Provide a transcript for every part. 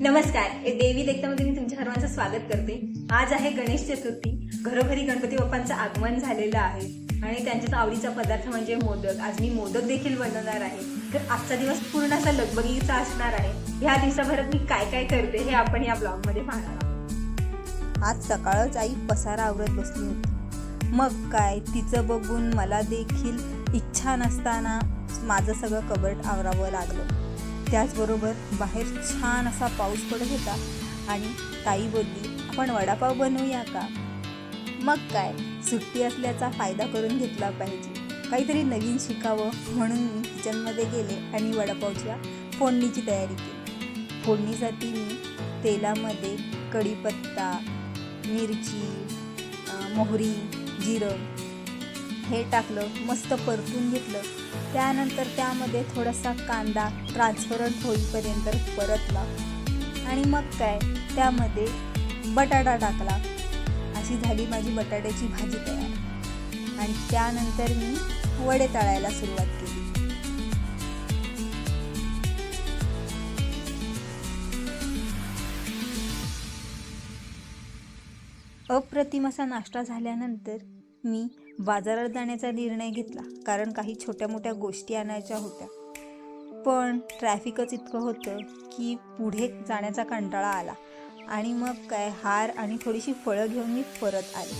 नमस्कार. हे देवी देखतामध्ये मी तुमच्या सर्वांचं स्वागत करते. आज आहे गणेश चतुर्थी. घरोघरी गणपती बाप्पांचं आगमन झालेलं आहे. आणि त्यांच्याच आवडीचा पदार्थ म्हणजे मोदक. आज मी मोदक देखील बनवणार आहे. तर आजचा दिवस पूर्ण असा लगबगीचा असणार आहे. ह्या दिवसाभरात मी काय काय करते हे आपण या ब्लॉगमध्ये पाहणार आहोत. आज सकाळच आई पसारा आवरत बसली होती. मग काय? तिचं बघून मला देखील इच्छा नसताना माझं सगळं कबर्ट आवरावं लागलं. त्याचबरोबर बाहेर छान असा पाऊस पडत होता आणि ताई बोलली आपण वडापाव बनवूया का? मग काय? सुट्टी असल्याचा फायदा करून घेतला पाहिजे. काहीतरी नवीन शिकावं म्हणून मी किचनमध्ये गेले आणि वडापावच्या फोडणीची तयारी केली. फोडणीसाठी मी तेलामध्ये कढीपत्ता मिरची मोहरी जिरं हे टाकलं मस्त परतून घेतलं. त्यानंतर त्यामध्ये थोडासा कांदा ट्रान्सपरंट होईपर्यंत परतला. आणि मग काय त्यामध्ये बटाटा टाकला. अशी झाली माझी बटाट्याची भाजी तयार. आणि त्यानंतर मी वडे तळायला सुरुवात केली. अप्रतिम असा नाश्ता झाल्यानंतर मी बाजारात जाण्याचा निर्णय घेतला कारण काही छोट्या मोठ्या गोष्टी आणायच्या होत्या. पण ट्रॅफिकच इतकं होतं की पुढे जाण्याचा कंटाळा आला आणि मग काय हार आणि थोडीशी फळं घेऊन मी परत आले.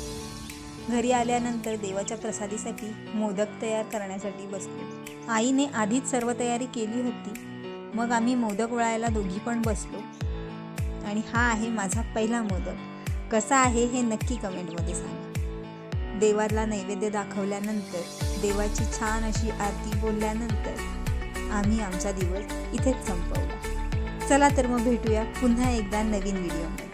घरी आल्यानंतर देवाच्या प्रसादीसाठी मोदक तयार करण्यासाठी बसलो. आईने आधीच सर्व तयारी केली होती. मग आम्ही मोदक वळायला दोघी पण बसलो. आणि हा आहे माझा पहिला मोदक. कसा आहे हे नक्की कमेंटमध्ये सांगा. देवाला नैवेद्य दाखवल्यानंतर देवाची छान अशी आरती बोलल्यानंतर आम्ही आमचा दिवस इथेच संपवला. चला तर मग भेटूया पुन्हा एकदा नवीन व्हिडिओमध्ये